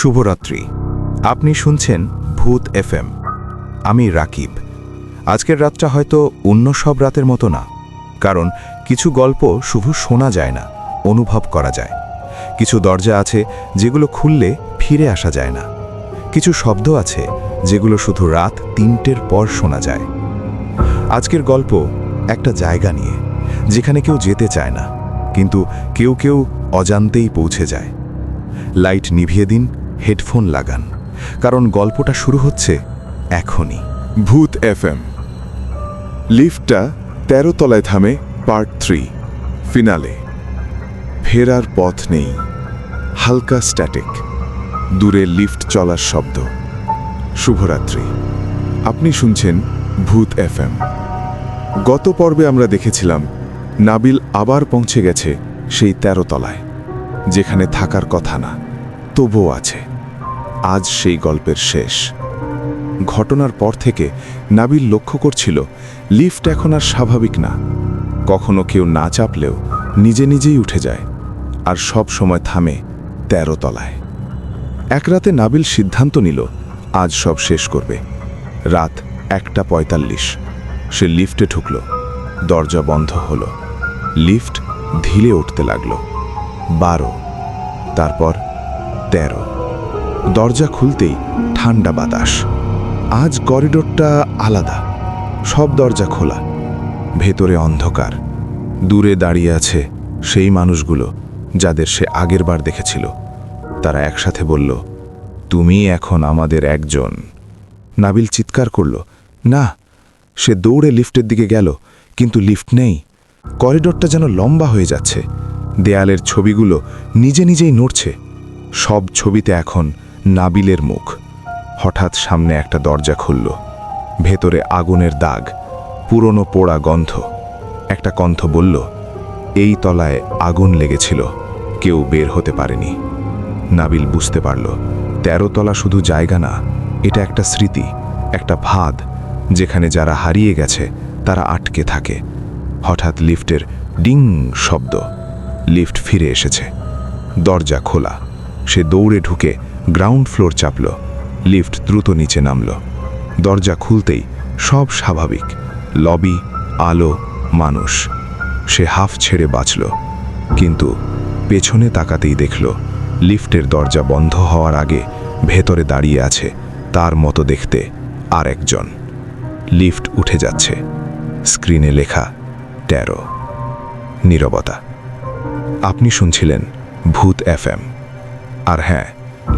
শুভরাত্রি। আপনি শুনছেন ভূত এফএম। আমি রাকিব। আজকের রাতটা হয়তো অন্য সব রাতের মতো না, কারণ কিছু গল্প শুধু শোনা যায় না, অনুভব করা যায়। কিছু দরজা আছে যেগুলো খুললে ফিরে আসা যায় না। কিছু শব্দ আছে যেগুলো শুধু রাত তিনটের পর শোনা যায়। আজকের গল্প একটা জায়গা নিয়ে, যেখানে কেউ যেতে চায় না, কিন্তু কেউ কেউ অজান্তেই পৌঁছে যায়। লাইট নিভিয়ে দিন হেডফোন লাগান, কারণ গল্পটা শুরু হচ্ছে এখনই। ভূত এফএম। লিফটটা তেরো তলায় থামে পার্ট থ্রি, ফিনালে। ফেরার পথ নেই, হালকা স্ট্যাটিক, দূরে লিফট চলার শব্দ। শুভরাত্রি। আপনি শুনছেন ভূত এফএম। গত পর্বে আমরা দেখেছিলাম, নাবিল আবার পৌঁছে গেছে সেই তেরো তলায়, যেখানে থাকার কথা না, তবুও আছে। আজ সেই গল্পের শেষ। ঘটনার পর থেকে নাবিল লক্ষ্য করছিল, লিফট এখন আর স্বাভাবিক না। কখনো কেউ না চাপলেও নিজে নিজেই উঠে যায়, আর সব সময় থামে তেরো তলায়। এক রাতে নাবিল সিদ্ধান্ত নিল, আজ সব শেষ করবে। রাত একটা পঁয়তাল্লিশ। সে লিফটে ঢুকল। দরজা বন্ধ হলো। লিফট ধীরে উঠতে লাগল। বারো। তারপর তেরো। দরজা খুলতেই ঠান্ডা বাতাস। আজ করিডোরটা আলাদা, সব দরজা খোলা। ভেতরে অন্ধকার। দূরে দাঁড়িয়ে আছে সেই মানুষগুলো যাদের সে আগের বার দেখেছিল। তারা একসাথে বলল, তুমি এখন আমাদের একজন। নাবিল চিৎকার করল, না, সে দৌড়ে লিফটের দিকে গেল, কিন্তু লিফট নেই। করিডোরটা যেন লম্বা হয়ে যাচ্ছে। দেয়ালের ছবিগুলো নিজে নিজেই নড়ছে। সব ছবিতে এখন নাবিলের মুখ। হঠাৎ সামনে একটা দরজা খুলল। ভেতরে আগুনের দাগ, পুরনো পোড়া গন্ধ। একটা কণ্ঠ বলল, এই তলায় আগুন লেগেছিল, কেউ বের হতে পারেনি। নাবিল বুঝতে পারল, তেরো তলা শুধু জায়গা না, এটা একটা স্মৃতি, একটা ভাদ, যেখানে যারা হারিয়ে গেছে, তারা আটকে থাকে। হঠাৎ লিফটের ডিং শব্দ, লিফট ফিরে এসেছে। দরজা খোলা, সে দৌড়ে ঢুকে গ্রাউন্ড ফ্লোর চাপল, লিফট দ্রুত নিচে নামল। দরজা খুলতেই সব স্বাভাবিক, লবি, আলো, মানুষ। সে হাফ ছেড়ে বাঁচল, কিন্তু পেছনে তাকাতেই দেখল, লিফটের দরজা বন্ধ হওয়ার আগে ভেতরে দাঁড়িয়ে আছে তার মতো দেখতে আর একজন। লিফট উঠে যাচ্ছে, স্ক্রিনে লেখা তেরো নীরবতা। আপনি শুনছিলেন ভূত এফএম। আর হ্যাঁ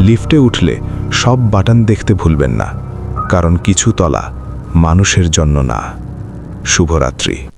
লিফটে উঠলে সব বাটন দেখতে ভুলবেন না কারণ কিছু তলা মানুষের জন্য না। শুভরাত্রি।